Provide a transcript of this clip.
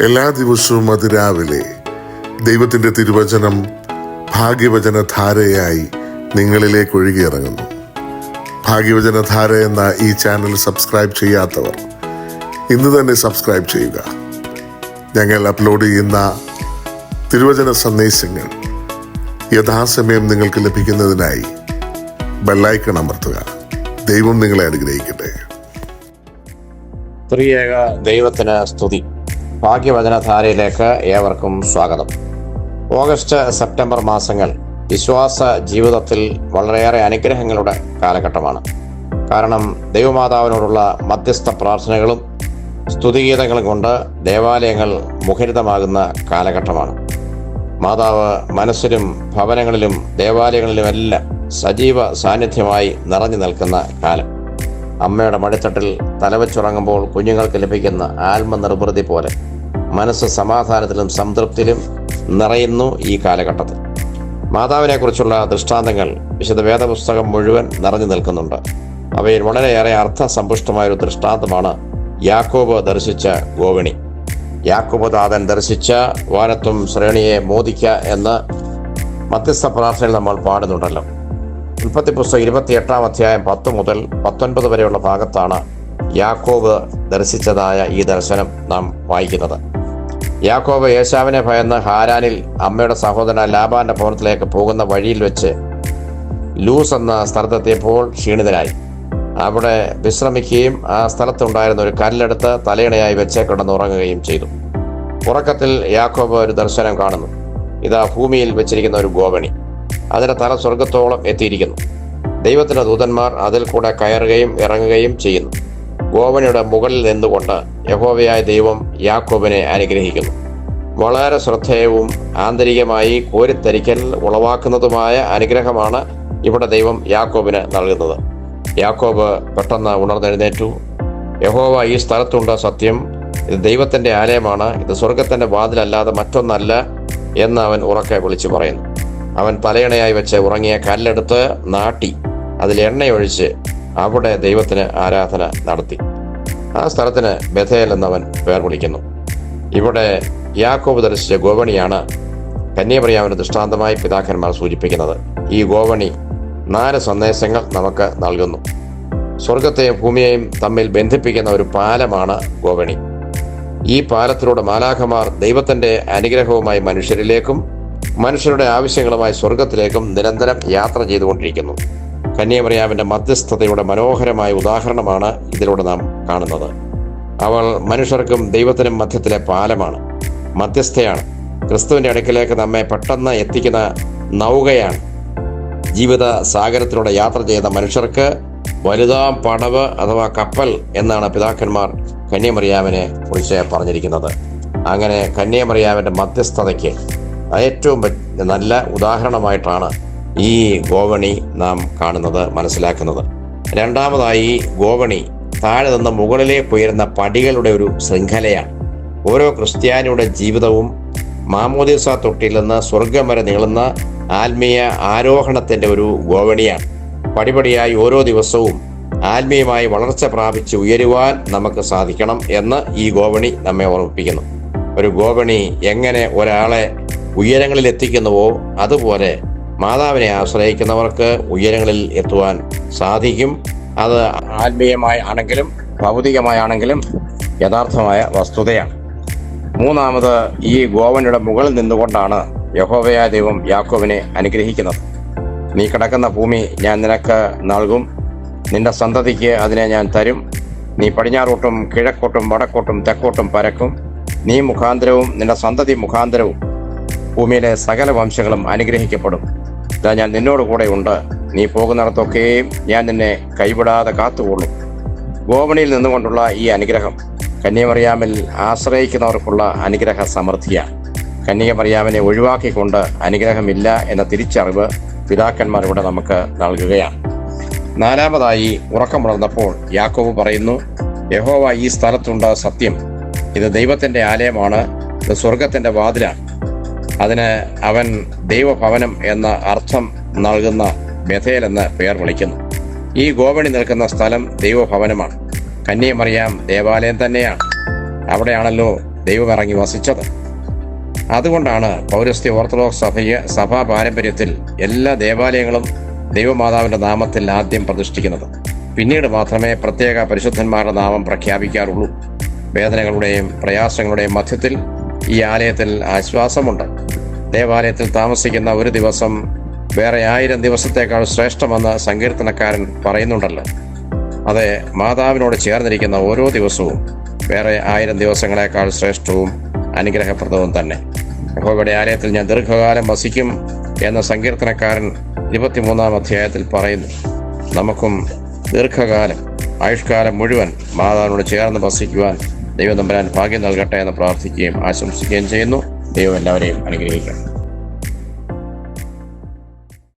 എല്ലാ ദിവസവും അതിരാവിലെ ദൈവത്തിന്റെ തിരുവചനം ഭാഗ്യവചന ധാരയായി നിങ്ങളിലേക്ക് ഒഴുകിയിറങ്ങുന്നു. ഭാഗ്യവചന ധാര എന്ന ഈ ചാനൽ സബ്സ്ക്രൈബ് ചെയ്യാത്തവർ ഇന്ന് തന്നെ സബ്സ്ക്രൈബ് ചെയ്യുക. ഞങ്ങൾ അപ്ലോഡ് ചെയ്യുന്ന തിരുവചന സന്ദേശങ്ങൾ യഥാസമയം നിങ്ങൾക്ക് ലഭിക്കുന്നതിനായി ബെല്ലൈക്കൺ അമർത്തുക. ദൈവം നിങ്ങളെ അനുഗ്രഹിക്കട്ടെ. ത്രിയേക ദൈവത്തിന് സ്തുതി. ഭാഗ്യവചനധാരയിലേക്ക് ഏവർക്കും സ്വാഗതം. ഓഗസ്റ്റ് സെപ്റ്റംബർ മാസങ്ങൾ വിശ്വാസ ജീവിതത്തിൽ വളരെയേറെ അനുഗ്രഹങ്ങളുടെ കാലഘട്ടമാണ്. കാരണം ദൈവമാതാവിനോടുള്ള മധ്യസ്ഥ പ്രാർത്ഥനകളും സ്തുതിഗീതങ്ങളും കൊണ്ട് ദേവാലയങ്ങൾ മുഖരിതമാകുന്ന കാലഘട്ടമാണ്. മാതാവ് മനസ്സിലും ഭവനങ്ങളിലും ദേവാലയങ്ങളിലുമെല്ലാം സജീവ സാന്നിധ്യമായി നിറഞ്ഞു നിൽക്കുന്ന കാലം. അമ്മയുടെ മടിത്തട്ടിൽ തലവച്ചുറങ്ങുമ്പോൾ കുഞ്ഞുങ്ങൾക്ക് ലഭിക്കുന്ന ആത്മനിർവൃതി പോലെ മനസ്സ് സമാധാനത്തിലും സംതൃപ്തിയിലും നിറയുന്നു ഈ കാലഘട്ടത്തിൽ. മാതാവിനെക്കുറിച്ചുള്ള ദൃഷ്ടാന്തങ്ങൾ വിശുദ്ധ വേദപുസ്തകം മുഴുവൻ നിറഞ്ഞു നിൽക്കുന്നുണ്ട്. അവയിൽ വളരെയേറെ അർത്ഥസമ്പുഷ്ടമായ ഒരു ദൃഷ്ടാന്തമാണ് യാക്കോബ് ദർശിച്ച ഗോവിണി. യാക്കോബ് താതൻ ദർശിച്ച വാനത്വം ശ്രേണിയെ മോദിക്ക എന്ന് മധ്യസ്ഥ പ്രാർത്ഥനയിൽ നമ്മൾ പാടുന്നുണ്ടല്ലോ. ഉൽപ്പത്തി പുസ്തകം ഇരുപത്തിയെട്ടാം അധ്യായം പത്ത് മുതൽ പത്തൊൻപത് വരെയുള്ള ഭാഗത്താണ് യാക്കോബ് ദർശിച്ചതായ ഈ ദർശനം നാം വായിക്കുന്നത്. യാക്കോബ് യേശാവിനെ ഭയന്ന് ഹാരാനിൽ അമ്മയുടെ സഹോദരൻ ലാബാന്റെ ഭവനത്തിലേക്ക് പോകുന്ന വഴിയിൽ വെച്ച് ലൂസ് എന്ന സ്ഥലത്തെത്തിയപ്പോൾ ക്ഷീണിതനായി. അവിടെ വിശ്രമിക്കുകയും ആ സ്ഥലത്തുണ്ടായിരുന്ന ഒരു കല്ലെടുത്ത് തലയിണയായി വെച്ച് കിടന്നുറങ്ങുകയും ചെയ്തു. ഉറക്കത്തിൽ യാക്കോബ് ഒരു ദർശനം കാണുന്നു. ഇതാ ഭൂമിയിൽ വെച്ചിരിക്കുന്ന ഒരു ഗോവണി അതിന്റെ തല സ്വർഗത്തോളം എത്തിയിരിക്കുന്നു. ദൈവത്തിന്റെ ദൂതന്മാർ അതിൽ കൂടെ കയറുകയും ഇറങ്ങുകയും ചെയ്യുന്നു. ഗോവനയുടെ മുകളിൽ നിന്നുകൊണ്ട് യഹോവയായ ദൈവം യാക്കോബിനെ അനുഗ്രഹിക്കുന്നു. വളരെ ശ്രദ്ധേയവും ആന്തരികമായി കോരിത്തരിക്കൽ ഉളവാക്കുന്നതുമായ അനുഗ്രഹമാണ് ഇവിടെ ദൈവം യാക്കോബിന് നൽകുന്നത്. യാക്കോബ് പെട്ടെന്ന് ഉണർന്നെഴുന്നേറ്റു. യഹോവ ഈ സ്ഥലത്തുണ്ട് സത്യം. ഇത് ദൈവത്തിന്റെ ആലയമാണ്. ഇത് സ്വർഗത്തിന്റെ വാതിലല്ലാതെ മറ്റൊന്നല്ല എന്ന് അവൻ ഉറക്കെ വിളിച്ചു പറയുന്നു. അവൻ തലയണയായി വെച്ച് ഉറങ്ങിയ കല്ലെടുത്ത് നാട്ടി. അതിൽ എണ്ണയൊഴിച്ച് അവിടെ ദൈവത്തിന് ആരാധന നടത്തി. ആ സ്ഥലത്തിന് ബഥേൽ എന്നവൻ പേർ വിളിക്കുന്നു. ഇവിടെ യാക്കോബ് ദർശിച്ച ഗോവണിയാണ് കന്യാപ്രിയാവിന് ദൃഷ്ടാന്തമായി പിതാക്കന്മാർ സൂചിപ്പിക്കുന്നത്. ഈ ഗോവണി നാല് സന്ദേശങ്ങൾ നമുക്ക് നൽകുന്നു. സ്വർഗത്തെയും ഭൂമിയെയും തമ്മിൽ ബന്ധിപ്പിക്കുന്ന ഒരു പാലമാണ് ഗോവണി. ഈ പാലത്തിലൂടെ മാലാഖമാർ ദൈവത്തിന്റെ അനുഗ്രഹവുമായി മനുഷ്യരിലേക്കും മനുഷ്യരുടെ ആവശ്യങ്ങളുമായി സ്വർഗത്തിലേക്കും നിരന്തരം യാത്ര ചെയ്തുകൊണ്ടിരിക്കുന്നു. കന്യാമറിയാവിന്റെ മധ്യസ്ഥതയുടെ മനോഹരമായ ഉദാഹരണമാണ് ഇതിലൂടെ നാം കാണുന്നത്. അവൾ മനുഷ്യർക്കും ദൈവത്തിനും മധ്യത്തിലെ പാലമാണ്. മധ്യസ്ഥയാണ്. ക്രിസ്തുവിന്റെ അടുക്കിലേക്ക് നമ്മെ പെട്ടെന്ന് എത്തിക്കുന്ന നൗകയാണ്. ജീവിത സാഗരത്തിലൂടെ യാത്ര ചെയ്ത മനുഷ്യർക്ക് വലുതാം പടവ് അഥവാ കപ്പൽ എന്നാണ് പിതാക്കന്മാർ കന്യാമറിയാവിനെ കുറിച്ച് പറഞ്ഞിരിക്കുന്നത്. അങ്ങനെ കന്യാമറിയാവിന്റെ മധ്യസ്ഥതയ്ക്ക് ഏറ്റവും നല്ല ഉദാഹരണമായിട്ടാണ് ഈ ഗോവണി നാം കാണുന്നത് മനസ്സിലാക്കുന്നത്. രണ്ടാമതായി ഗോവണി താഴെ നിന്ന് മുകളിലേക്ക് ഉയരുന്ന പടികളുടെ ഒരു ശൃംഖലയാണ്. ഓരോ ക്രിസ്ത്യാനിയുടെ ജീവിതവും മാമോദിസ തൊട്ടിൽ നിന്ന് സ്വർഗം വരെ നീളുന്ന ആത്മീയ ആരോഹണത്തിന്റെ ഒരു ഗോവണിയാണ്. പടിപടിയായി ഓരോ ദിവസവും ആത്മീയമായി വളർച്ച പ്രാപിച്ച് ഉയരുവാൻ നമുക്ക് സാധിക്കണം എന്ന് ഈ ഗോവണി നമ്മെ ഓർമ്മിപ്പിക്കുന്നു. ഒരു ഗോവണി എങ്ങനെ ഒരാളെ ഉയരങ്ങളിൽ എത്തിക്കുന്നുവോ അതുപോലെ മാതാവിനെ ആശ്രയിക്കുന്നവർക്ക് ഉയരങ്ങളിൽ എത്തുവാൻ സാധിക്കും. അത് ആത്മീയമായി ആണെങ്കിലും ഭൗതികമായാണെങ്കിലും യഥാർത്ഥമായ വസ്തുതയാണ്. മൂന്നാമത് ഈ ഗോവനയുടെ മുകളിൽ നിന്നുകൊണ്ടാണ് യഹോവയായ ദൈവം യാക്കോവിനെ അനുഗ്രഹിക്കുന്നത്. നീ കിടക്കുന്ന ഭൂമി ഞാൻ നിനക്ക് നൽകും. നിന്റെ സന്തതിക്ക് അതിനെ ഞാൻ തരും. നീ പടിഞ്ഞാറോട്ടും കിഴക്കോട്ടും വടക്കോട്ടും തെക്കോട്ടും പരക്കും. നീ മുഖാന്തരവും നിന്റെ സന്തതി മുഖാന്തരവും ഭൂമിയിലെ സകല വംശങ്ങളും അനുഗ്രഹിക്കപ്പെടും. ഇതാ ഞാൻ നിന്നോട് കൂടെ ഉണ്ട് നീ പോകുന്നിടത്തൊക്കെയും ഞാൻ നിന്നെ കൈവിടാതെ കാത്തുകൊള്ളും. ഗോവണിയിൽ നിന്നുകൊണ്ടുള്ള ഈ അനുഗ്രഹം കന്യമറിയാമിൽ ആശ്രയിക്കുന്നവർക്കുള്ള അനുഗ്രഹ സമൃദ്ധിയാണ് കന്യകമറിയാമിനെ ഒഴിവാക്കിക്കൊണ്ട് അനുഗ്രഹമില്ല എന്ന തിരിച്ചറിവ് പിതാക്കന്മാർ ഇവിടെ നമുക്ക് നൽകുകയാണ് നാലാമതായി ഉറക്കമുണർന്നപ്പോൾ യാക്കോവ് പറയുന്നു യഹോവ ഈ സ്ഥലത്തുണ്ട് സത്യം. ഇത് ദൈവത്തിന്റെ ആലയമാണ്. ഇത് സ്വർഗത്തിന്റെ വാതിലാണ്. അതിന് അവൻ ദൈവഭവനം എന്ന അർത്ഥം നൽകുന്ന ബഥേൽ എന്ന പേർ വിളിക്കുന്നു. ഈ ഗോവണി നിൽക്കുന്ന സ്ഥലം ദൈവഭവനമാണ്. കന്യമറിയാം ദേവാലയം തന്നെയാണ്. അവിടെയാണല്ലോ ദൈവം ഇറങ്ങി വസിച്ചത്. അതുകൊണ്ടാണ് പൗരസ്ത്യ ഓർത്തഡോക്സ് സഭയെ സഭാ പാരമ്പര്യത്തിൽ എല്ലാ ദേവാലയങ്ങളും ദൈവമാതാവിന്റെ നാമത്തിൽ ആദ്യം പ്രതിഷ്ഠിക്കുന്നത്. പിന്നീട് മാത്രമേ പ്രത്യേക പരിശുദ്ധന്മാരുടെ നാമം പ്രഖ്യാപിക്കാറുള്ളൂ. വേദനകളുടെയും പ്രയാസങ്ങളുടെയും മധ്യത്തിൽ ഈ ആലയത്തിൽ ആശ്വാസമുണ്ട്. ദേവാലയത്തിൽ താമസിക്കുന്ന ഒരു ദിവസം വേറെ ആയിരം ദിവസത്തേക്കാൾ ശ്രേഷ്ഠമെന്ന് സങ്കീർത്തനക്കാരൻ പറയുന്നുണ്ടല്ലോ. അതെ മാതാവിനോട് ചേർന്നിരിക്കുന്ന ഓരോ ദിവസവും വേറെ ആയിരം ദിവസങ്ങളെക്കാൾ ശ്രേഷ്ഠവും അനുഗ്രഹപ്രദവും തന്നെ. യഹോവയുടെ ആലയത്തിൽ ഞാൻ ദീർഘകാലം വസിക്കും എന്ന സങ്കീർത്തനക്കാരൻ ഇരുപത്തിമൂന്നാം അധ്യായത്തിൽ പറയുന്നു. നമുക്കും ദീർഘകാലം ആയുഷ്കാലം മുഴുവൻ മാതാവിനോട് ചേർന്ന് വസിക്കുവാൻ ദൈവം നമ്പരാൻ ഭാഗ്യം നൽകട്ടെ എന്ന് പ്രാർത്ഥിക്കുകയും ആശംസിക്കുകയും ചെയ്യുന്നു. ദൈവം എല്ലാവരെയും അനുഗ്രഹിക്കണം